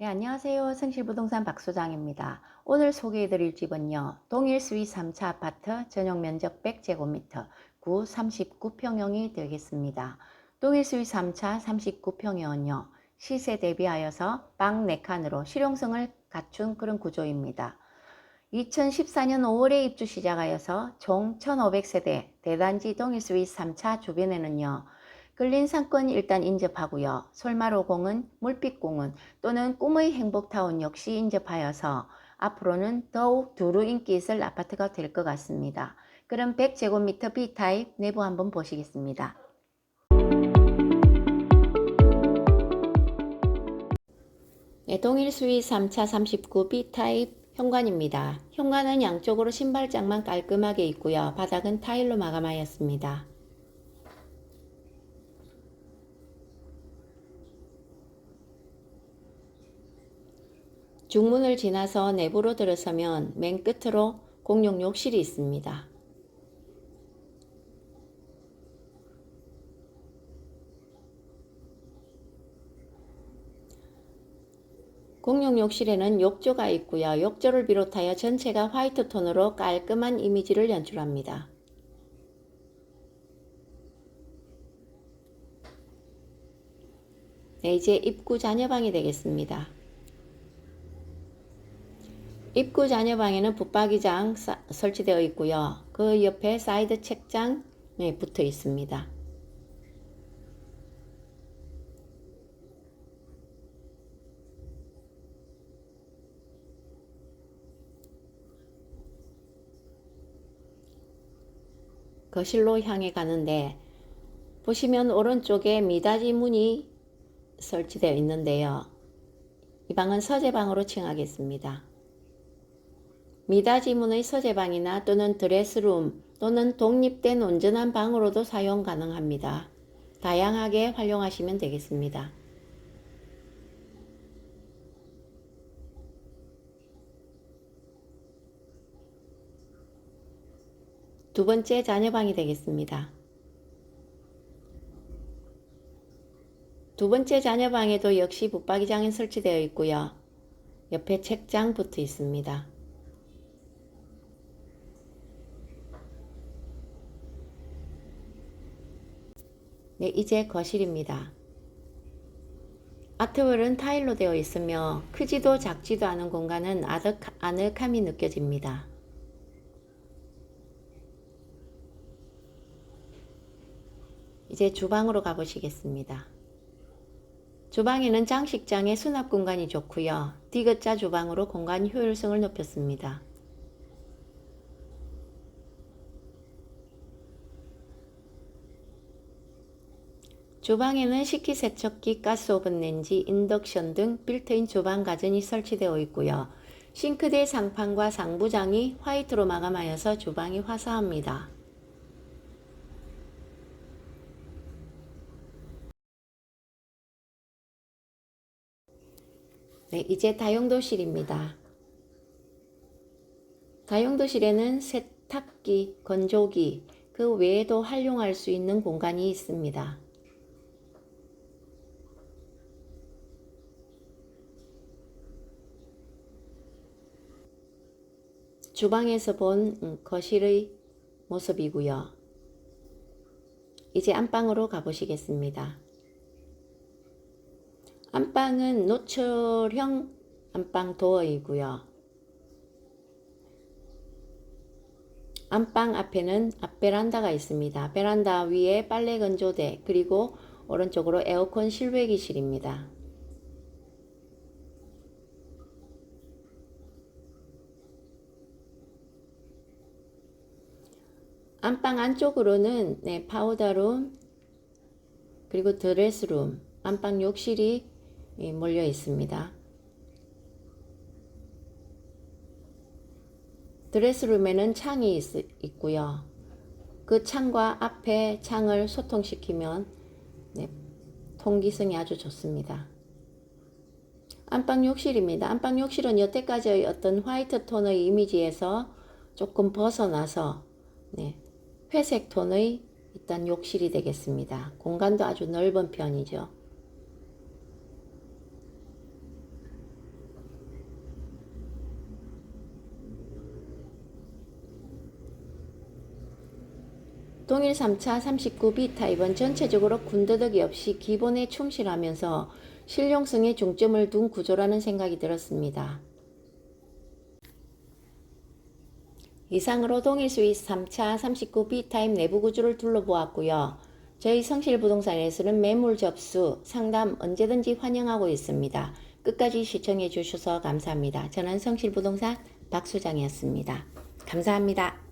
네, 안녕하세요. 성실부동산 박소장입니다. 오늘 소개해드릴 집은요. 동일 스위 3차 아파트 전용 면적 100제곱미터 구 39평형이 되겠습니다. 동일 스위 3차 39평형은요. 시세 대비하여서 방 4칸으로 실용성을 갖춘 그런 구조입니다. 2014년 5월에 입주 시작하여서 총 1,500세대 대단지 동일 스위 3차 주변에는요. 근린 상권 일단 인접하고요. 솔마로공은 물빛공원 또는 꿈의 행복타운 역시 인접하여서 앞으로는 더욱 두루 인기 있을 아파트가 될 것 같습니다. 그럼 100제곱미터 B타입 내부 한번 보시겠습니다. 네, 동일 수위 3차 39 B타입 현관입니다. 현관은 양쪽으로 신발장만 깔끔하게 있고요. 바닥은 타일로 마감하였습니다. 중문을 지나서 내부로 들어서면 맨 끝으로 공용 욕실이 있습니다. 공용 욕실에는 욕조가 있고요. 욕조를 비롯하여 전체가 화이트 톤으로 깔끔한 이미지를 연출합니다. 네, 이제 입구 자녀방이 되겠습니다. 입구 자녀 방에는 붙박이장 설치되어 있고요. 그 옆에 사이드 책장에 붙어 있습니다. 거실로 향해 가는데 보시면 오른쪽에 미닫이 문이 설치되어 있는데요. 이 방은 서재방으로 칭하겠습니다. 미닫이문의 서재방이나 또는 드레스룸 또는 독립된 온전한 방으로도 사용 가능합니다. 다양하게 활용하시면 되겠습니다. 두 번째 자녀방이 되겠습니다. 두 번째 자녀방에도 역시 붙박이장이 설치되어 있고요. 옆에 책장 붙어 있습니다. 네, 이제 거실입니다. 아트월은 타일로 되어 있으며 크지도 작지도 않은 공간은 아득, 아늑함이 느껴집니다. 이제 주방으로 가보시겠습니다. 주방에는 장식장에 수납 공간이 좋고요. 디귿자 주방으로 공간 효율성을 높였습니다. 주방에는 식기세척기, 가스오븐 렌지, 인덕션 등 빌트인 주방 가전이 설치되어 있고요. 싱크대 상판과 상부장이 화이트로 마감하여서 주방이 화사합니다. 네, 이제 다용도실입니다. 다용도실에는 세탁기, 건조기, 그 외에도 활용할 수 있는 공간이 있습니다. 주방에서 본 음, 거실의 모습이고요. 이제 안방으로 가보시겠습니다. 안방은 노출형 안방 도어이고요. 안방 앞에는 앞베란다가 있습니다. 베란다 위에 빨래 건조대 그리고 오른쪽으로 에어컨 실외기실입니다. 안방 안쪽으로는 네, 파우더룸 그리고 드레스룸 안방 욕실이 몰려 있습니다. 드레스룸에는 창이 있, 고요 그 창과 앞에 창을 소통시키면 네, 통기성이 아주 좋습니다. 안방 욕실입니다. 안방 욕실은 여태까지의 어떤 화이트 톤의 이미지에서 조금 벗어나서 네, 회색 톤의 일단 욕실이 되겠습니다. 공간도 아주 넓은 편이죠. 동일 3차 39B 타입은 전체적으로 군더더기 없이 기본에 충실하면서 실용성에 중점을 둔 구조라는 생각이 들었습니다. 이상으로 동일 스위스 3차 39B 타입 내부 구조를 둘러보았고요. 저희 성실부동산에서는 매물 접수, 상담 언제든지 환영하고 있습니다. 끝까지 시청해 주셔서 감사합니다. 저는 성실부동산 박수장이었습니다. 감사합니다.